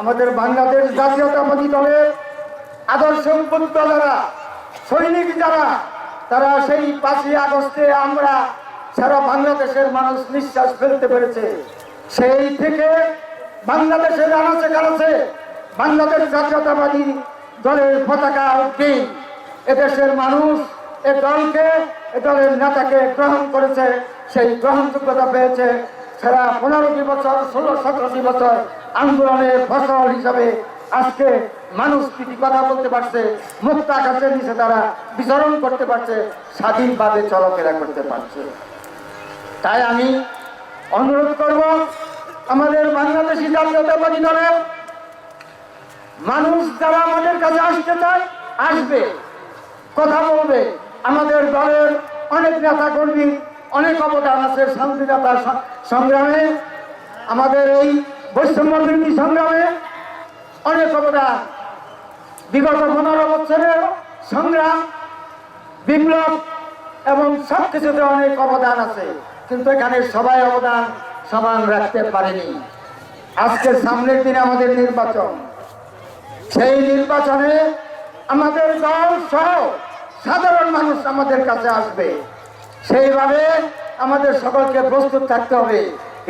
আমাদের বাংলাদেশ জাতীয়তাবাদী দলের আদর্শ উদ্বুদ্ধ যারা, সৈনিক যারা, তারা সেই পাঁচই আগস্টে আমরা সারা বাংলাদেশের মানুষ নিঃশ্বাস ফেলতে পেরেছে। সেই থেকে বাংলাদেশের আনাচে কানাচে বাংলাদেশ জাতীয়তাবাদী দলের পতাকা উঠে এদেশের মানুষ, এ দলকে, এ দলের নেতাকে গ্রহণ করেছে, সেই গ্রহণযোগ্যতা পেয়েছে। সারা পনেরোটি বছর, ষোলো সতেরোটি বছর আন্দোলনের ফসল হিসাবে আজকে মানুষ প্রীতি কথা বলতে পারছে, মুক্ত আকাশের নিচে তারা বিচরণ করতে পারছে, স্বাধীনভাবে চলাফেরা করতে পারছে। তাই আমি অনুরোধ করব, আমাদের বাংলাদেশি জাতীয়তাবাদী দলের মানুষ যারা আমাদের কাছে আসতে চায়, আসবে, কথা বলবে। আমাদের দলের অনেক নেতা কর্মী অবদান আছে শান্তিদাতা সংগ্রামে। আমাদের এই বৈষম্য সংগ্রামে অনেক অবদান। বিগত পনেরো বছরের সংগ্রাম, বিপ্লব এবং সব কিছুতে অনেক অবদান আছে। কিন্তু এখানে সবাই অবদান সমান রাখতে পারেনি। আজকে সামনের দিনে আমাদের নির্বাচন। সেই নির্বাচনে আমাদের দল সহ সাধারণ মানুষ আমাদের কাছে আসবে। সেইভাবে আমাদের সকলকে প্রস্তুত থাকতে হবে।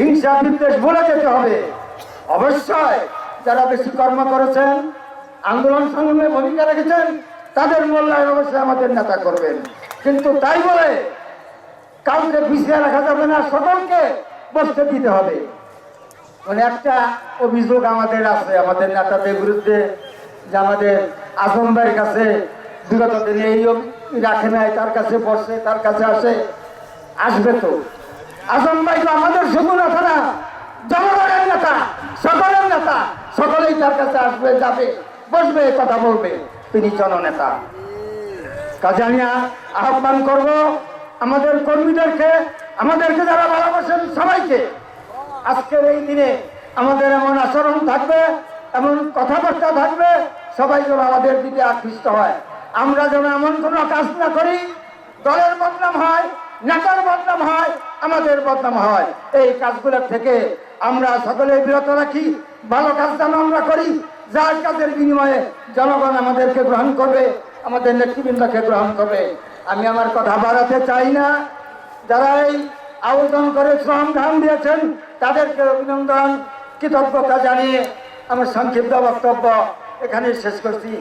হিংসা বিদ্বেষ ভুলে যেতে হবে। অবশ্যই যারা বেশি কর্ম করেছেন, আন্দোলন সংগ্রামে ভূমিকা রেখেছেন, তাদের মূল্যায়ন অবশ্যই আমাদের নেতা করবেন। কিন্তু তাই বলে কাউকে পিছিয়ে রাখা যাবে না, সকলকে বসতে দিতে হবে। মানে একটা অভিযোগ আমাদের আছে, আমাদের নেতাদের বিরুদ্ধে যে আমাদের আজম ভাইয়ের কাছে বিগত দিনে এই রাখে নাই, তার কাছে বসে, তার কাছে আসে, আসবে তো। আজম ভাই তো আমাদের শুধু নেতা না, জনগণের নেতা, সকলের নেতা, সকলেই তার কাছে আসবে, যাবে, বসবে, কথা বলবে। তিনি জননেতা। কাজে আমি আহ্বান করব, আমাদের কর্মীদেরকে, আমাদেরকে যারা ভালোবাসেন সবাইকে, আজকের এই দিনে আমাদের এমন আচরণ থাকবে, এমন কথাবার্তা থাকবে, সবাই যেন আমাদের দিকে আকৃষ্ট হয়। আমরা যেন এমন কোনো কাজ না করি, দলের বদনাম হয়, নেতার বদনাম হয়, আমাদের বদনাম হয়। এই কাজগুলোর থেকে আমরা সকলে বিরত রাখি, ভালো কাজ যেন আমরা করি, যার কাজের বিনিময়ে জনগণ আমাদেরকে গ্রহণ করবে, আমাদের নেতৃবৃন্দকে গ্রহণ করবে। আমি আমার কথা বাড়াতে চাই না। যারা এই আবেদন করে শ্রম ধান দিয়েছেন, তাদেরকে অভিনন্দন, কৃতজ্ঞতা জানিয়ে আমার সংক্ষিপ্ত বক্তব্য এখানে শেষ করছি।